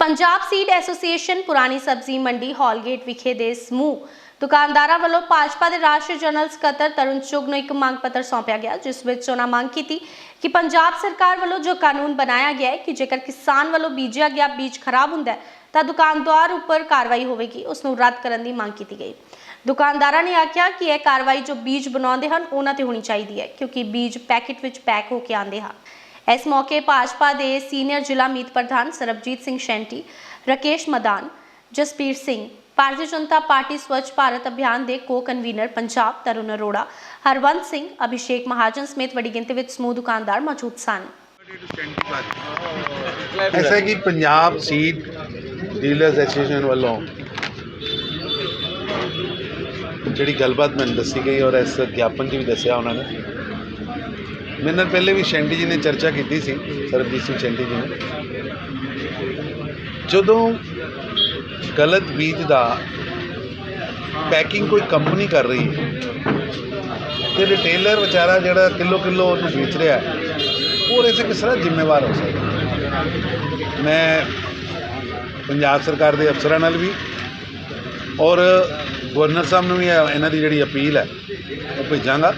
Punjab seed association ਪੁਰਾਣੀ ਸਬਜ਼ੀ ਮੰਡੀ ਹਾਲਗੇਟ ਵਿਖੇ ਦੇ ਸਮੂਹ ਦੁਕਾਨਦਾਰਾਂ ਵੱਲੋਂ ਭਾਜਪਾ ਦੇ ਰਾਸ਼ਟਰੀ ਜਨਰਲ ਸਕੱਤਰ ਤਰੁਣ ਚੁਗ ਨੂੰ ਇੱਕ ਮੰਗ ਪੱਤਰ ਸੌਂਪਿਆ ਗਿਆ, ਜਿਸ ਵਿੱਚ ਉਹਨਾਂ ਮੰਗ ਕੀਤੀ ਕਿ ਪੰਜਾਬ ਸਰਕਾਰ ਵੱਲੋਂ ਜੋ ਕਾਨੂੰਨ ਬਣਾਇਆ ਗਿਆ ਹੈ ਕਿ ਜੇਕਰ ਕਿਸਾਨ ਵੱਲੋਂ ਬੀਜਿਆ ਗਿਆ ਬੀਜ ਖਰਾਬ ਹੁੰਦਾ ਹੈ, ਤਾਂ ਦੁਕਾਨਦਾਰ ਉੱਪਰ ਕਾਰਵਾਈ ਹੋਵੇਗੀ, ਉਸ ਨੂੰ ਰੱਦ ਕਰਨ ਦੀ ਮੰਗ ਕੀਤੀ ਗਈ। ਦੁਕਾਨਦਾਰਾਂ ਨੇ ਆਖਿਆ ਕਿ ਇਹ ਕਾਰਵਾਈ ਜੋ ਬੀਜ ਬਣਾਉਂਦੇ ਹਨ, ਉਹਨਾਂ ਤੇ ਹੋਣੀ ਚਾਹੀਦੀ ਹੈ, ਕਿਉਂਕਿ ਬੀਜ ਪੈਕੇਟ ਵਿੱਚ ਪੈਕ ਹੋ ਕੇ ਆਉਂਦੇ ਹਨ। ਇਸ ਮੌਕੇ ਭਾਜਪਾ ਦੇ ਸੀਨੀਅਰ ਜ਼ਿਲ੍ਹਾ ਮੀਤ ਪ੍ਰਧਾਨ ਸਰਬਜੀਤ ਸਿੰਘ ਸ਼ੈਂਟੀ, ਰਕੇਸ਼ ਮਦਾਨ, ਜਸਪੀਰ ਸਿੰਘ, ਭਾਰਤੀ ਜਨਤਾ ਪਾਰਟੀ ਸਵੱਛ ਭਾਰਤ ਅਭਿਆਨ ਦੇ ਕੋ ਕਨਵੀਨਰ ਪੰਜਾਬ ਤਰੁਣ ਅਰੋੜਾ, ਹਰਵੰਤ ਸਿੰਘ, ਅਭਿਸ਼ੇਕ ਮਹਾਜਨ ਸਮੇਤ ਵੱਡੀ ਗਿਣਤੀ ਵਿੱਚ ਸਮੂਹ ਦੁਕਾਨਦਾਰ ਮੌਜੂਦ ਸਨ। ਐਸਾ ਕਿ ਪੰਜਾਬ ਸੀਡ ਡੀਲਰਸ ਐਸੋਸੀਏਸ਼ਨ ਵੱਲੋਂ ਜਿਹੜੀ ਗੱਲਬਾਤ ਮੈਨੂੰ ਦੱਸੀ ਗਈ ਔਰ ਇਸ ਗਿਆਪਨ 'ਚ ਵੀ ਦੱਸਿਆ ਉਹਨਾਂ ਨੇ ਮੇਰੇ ਨਾਲ ਪਹਿਲੇ ਵੀ ਸ਼ੈਂਡੀ ਜੀ ਨੇ ਚਰਚਾ ਕੀਤੀ ਸੀ, ਸਰਬਜੀਤ ਸਿੰਘ ਸ਼ੈਂਡੀ ਜੀ ਨੇ ਜਦੋਂ ਗਲਤ ਬੀਜ ਦਾ ਪੈਕਿੰਗ ਕੋਈ ਕੰਪਨੀ ਕਰ ਰਹੀ ਹੈ, ਤੇ ਰਿਟੇਲਰ ਵਿਚਾਰਾ ਜਿਹੜਾ ਕਿਲੋ ਕਿਲੋ ਉਹਨੂੰ ਵੇਚ ਰਿਹਾ ਹੈ, ਉਹ ਇਸੇ ਕਿਸ ਤਰ੍ਹਾਂ ਜ਼ਿੰਮੇਵਾਰ ਹੋ ਸਕਦਾ ਮੈਂ ਪੰਜਾਬ ਸਰਕਾਰ ਦੇ ਅਫਸਰਾਂ ਨਾਲ ਵੀ ਔਰ ਗਵਰਨਰ ਸਾਹਿਬ ਨੂੰ ਵੀ ਇਹਨਾਂ ਦੀ ਜਿਹੜੀ ਅਪੀਲ ਹੈ, ਉਹ ਭੇਜਾਂਗਾ।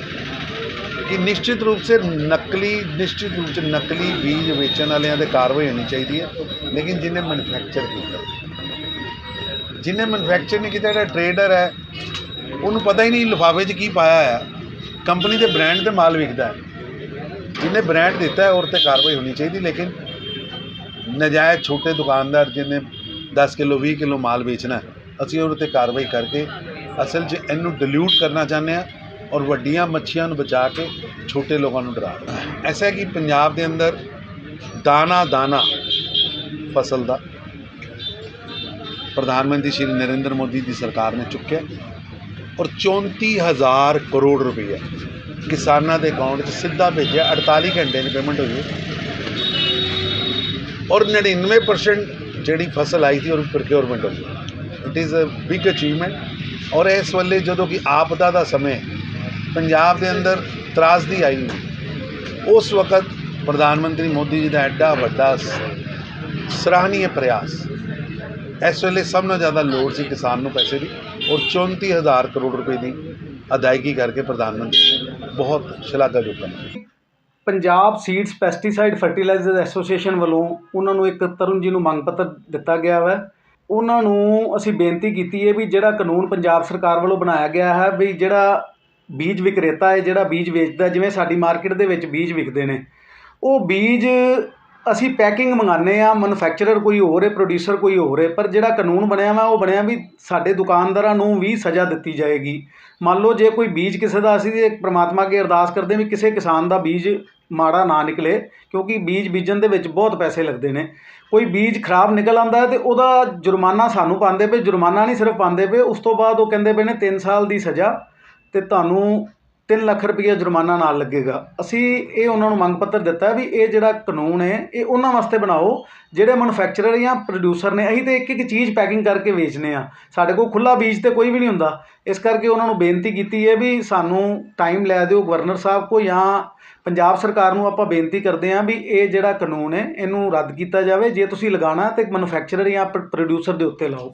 ਕਿ ਨਿਸ਼ਚਿਤ ਰੂਪ ਸੇ ਨਕਲੀ, ਨਿਸ਼ਚਿਤ ਰੂਪ 'ਚ ਨਕਲੀ ਬੀਜ ਵੇਚਣ ਵਾਲਿਆਂ 'ਤੇ ਕਾਰਵਾਈ ਹੋਣੀ ਚਾਹੀਦੀ ਹੈ, ਲੇਕਿਨ ਜਿਹਨੇ ਮੈਨੂਫੈਕਚਰ ਕੀਤਾ ਜਿਹਨੇ ਮੈਨੂਫੈਕਚਰ ਨਹੀਂ ਕੀਤਾ, ਜਿਹੜਾ ਟਰੇਡਰ ਹੈ, ਉਹਨੂੰ ਪਤਾ ਹੀ ਨਹੀਂ ਲਿਫਾਫੇ 'ਚ ਕੀ ਪਾਇਆ ਹੈ ਕੰਪਨੀ ਦੇ ਬ੍ਰਾਂਡ ਤੇ ਮਾਲ ਵਿਕਦਾ ਹੈ। ਜਿਹਨੇ ਬ੍ਰਾਂਡ ਦਿੱਤਾ ਹੈ ਉਹ ਤੇ ਕਾਰਵਾਈ ਹੋਣੀ ਚਾਹੀਦੀ, ਲੇਕਿਨ ਨਜਾਇਜ਼ ਛੋਟੇ ਦੁਕਾਨਦਾਰ ਜਿਹਨੇ 10 ਕਿਲੋ 20 ਕਿਲੋ ਮਾਲ ਵੇਚਣਾ ਅਸੀਂ ਉਹਦੇ ਤੇ ਕਾਰਵਾਈ ਕਰਕੇ ਅਸਲ 'ਚ ਇਹਨੂੰ ਡਿਲੂਟ ਕਰਨਾ ਚਾਹੁੰਦੇ ਹਾਂ। ਔਰ ਵੱਡੀਆਂ ਮੱਛੀਆਂ ਨੂੰ ਬਚਾ ਕੇ ਛੋਟੇ ਲੋਕਾਂ ਨੂੰ ਡਰਾ ਰਹੇ। ਐਸਾ ਹੈ ਕਿ ਪੰਜਾਬ ਦੇ ਅੰਦਰ ਦਾਣਾ ਦਾਣਾ ਫਸਲ ਦਾ ਪ੍ਰਧਾਨ ਮੰਤਰੀ ਸ਼੍ਰੀ ਨਰਿੰਦਰ ਮੋਦੀ ਦੀ ਸਰਕਾਰ ਨੇ ਚੁੱਕਿਆ ਔਰ 34000 ਕਰੋੜ ਰੁਪਏ ਕਿਸਾਨਾਂ ਦੇ ਅਕਾਊਂਟ 'ਚ ਸਿੱਧਾ ਭੇਜਿਆ। 48 ਘੰਟੇ ਦੀ ਪੇਮੈਂਟ ਹੋਈ ਔਰ 99% ਜਿਹੜੀ ਫਸਲ ਆਈ ਸੀ ਉਹ ਪ੍ਰੋਕਿਉਰਮੈਂਟ ਹੋ ਗਈ it is a big achievement ਔਰ ਇਸ ਵੇਲੇ ਜਦੋਂ ਕਿ ਆਪਦਾ ਦਾ ਸਮੇਂ ਪੰਜਾਬ ਦੇ ਅੰਦਰ ਤਰਾਸਦੀ ਆਈ। ਉਸ ਵਕਤ ਪ੍ਰਧਾਨ ਮੰਤਰੀ ਮੋਦੀ ਜੀ ਦਾ ਐਡਾ ਵੱਡਾ ਸ- ਸਰਾਹਨੀय ਪ੍ਰਯਾਸ। ਇਸ ਵੇਲੇ ਸਭ ਨਾਲੋਂ ਜ਼ਿਆਦਾ ਲੋੜ ਸੀ ਕਿਸਾਨ ਨੂੰ ਪੈਸੇ ਦੀ ਔਰ 34000 ਕਰੋੜ ਰੁਪਏ ਦੀ ਅਦਾਇਗੀ ਕਰਕੇ ਪ੍ਰਧਾਨ ਮੰਤਰੀ ਨੇ ਬਹੁਤ ਸ਼ਲਾਘਾਯੋਗ ਕੀਤਾ। Punjab seeds pesticide fertiliser association ਵੱਲੋਂ ਉਹਨਾਂ ਨੂੰ ਇੱਕ ਤਰੁਣ ਜੀ ਨੂੰ ਮੰਗ ਪੱਤਰ ਦਿੱਤਾ ਗਿਆ ਹੈ ਉਹਨਾਂ ਨੂੰ ਅਸੀਂ ਬੇਨਤੀ ਕੀਤੀ ਹੈ ਵੀ ਜਿਹੜਾ ਕਾਨੂੰਨ ਪੰਜਾਬ ਸਰਕਾਰ ਵੱਲੋਂ ਬਣਾਇਆ ਗਿਆ ਹੈ ਵੀ ਜਿਹੜਾ ਬੀਜ ਵਿਕਰੇਤਾ ਹੈ ਜਿਹੜਾ ਬੀਜ ਵੇਚਦਾ, ਜਿਵੇਂ ਸਾਡੀ ਮਾਰਕੀਟ ਦੇ ਵਿੱਚ ਬੀਜ ਵਿਕਦੇ ਨੇ। ਉਹ ਬੀਜ ਅਸੀਂ ਪੈਕਿੰਗ ਮੰਗਾਉਂਦੇ ਹਾਂ ਮੈਨੂਫੈਕਚਰਰ ਕੋਈ ਹੋਰ ਹੈ ਪ੍ਰੋਡਿਊਸਰ ਕੋਈ ਹੋਰ ਹੈ, ਪਰ ਜਿਹੜਾ ਕਾਨੂੰਨ ਬਣਿਆ ਵਾ, ਉਹ ਬਣਿਆ ਵੀ ਸਾਡੇ ਦੁਕਾਨਦਾਰਾਂ ਨੂੰ ਵੀ ਸਜ਼ਾ ਦਿੱਤੀ ਜਾਏਗੀ। ਮੰਨ ਲਓ ਜੇ ਕੋਈ ਬੀਜ ਕਿਸੇ ਦਾ, ਅਸੀਂ ਇਹ ਪ੍ਰਮਾਤਮਾ ਅੱਗੇ ਅਰਦਾਸ ਕਰਦੇ ਵੀ ਕਿਸੇ ਕਿਸਾਨ ਦਾ ਬੀਜ ਮਾੜਾ ਨਾ ਨਿਕਲੇ, ਕਿਉਂਕਿ ਬੀਜ ਬੀਜਣ ਦੇ ਵਿੱਚ ਬਹੁਤ ਪੈਸੇ ਲੱਗਦੇ ਨੇ। ਕੋਈ ਬੀਜ ਖਰਾਬ ਨਿਕਲ ਆਉਂਦਾ ਹੈ ਤੇ ਉਹਦਾ ਜੁਰਮਾਨਾ ਸਾਨੂੰ ਪਾਉਂਦੇ ਪਏ, ਜੁਰਮਾਨਾ ਨਹੀਂ ਸਿਰਫ ਪਾਉਂਦੇ ਪਏ, ਉਸ ਤੋਂ ਬਾਅਦ ਉਹ ਕਹਿੰਦੇ ਪਏ ਨੇ 3 ਸਾਲ ਦੀ ਸਜ਼ਾ ਅਤੇ ਤੁਹਾਨੂੰ ਤਿੰਨ ਲੱਖ ਰੁਪਈਆ ਜੁਰਮਾਨਾ ਨਾਲ ਲੱਗੇਗਾ। ਅਸੀਂ ਇਹ ਉਹਨਾਂ ਨੂੰ ਮੰਗ ਪੱਤਰ ਦਿੱਤਾ ਵੀ ਇਹ ਜਿਹੜਾ ਕਾਨੂੰਨ ਹੈ, ਇਹ ਉਹਨਾਂ ਵਾਸਤੇ ਬਣਾਓ, ਜਿਹੜੇ ਮੈਨੂਫੈਕਚਰਰ ਜਾਂ ਪ੍ਰੋਡਿਊਸਰ ਨੇ, ਅਸੀਂ ਤਾਂ ਇੱਕ ਇੱਕ ਚੀਜ਼ ਪੈਕਿੰਗ ਕਰਕੇ ਵੇਚਦੇ ਹਾਂ ਸਾਡੇ ਕੋਲ ਖੁੱਲ੍ਹਾ ਬੀਜ ਤਾਂ ਕੋਈ ਵੀ ਨਹੀਂ ਹੁੰਦਾ। ਇਸ ਕਰਕੇ ਉਹਨਾਂ ਨੂੰ ਬੇਨਤੀ ਕੀਤੀ ਹੈ ਵੀ ਸਾਨੂੰ ਟਾਈਮ ਲੈ ਦਿਓ ਗਵਰਨਰ ਸਾਹਿਬ ਕੋਲ ਜਾਂ ਪੰਜਾਬ ਸਰਕਾਰ ਨੂੰ ਆਪਾਂ ਬੇਨਤੀ ਕਰਦੇ ਹਾਂ ਵੀ ਇਹ ਜਿਹੜਾ ਕਾਨੂੰਨ ਹੈ, ਇਹਨੂੰ ਰੱਦ ਕੀਤਾ ਜਾਵੇ। ਜੇ ਤੁਸੀਂ ਲਗਾਉਣਾ ਤਾਂ ਮੈਨੂਫੈਕਚਰਰ ਜਾਂ ਪ੍ਰੋਡਿਊਸਰ ਦੇ ਉੱਤੇ ਲਾਓ।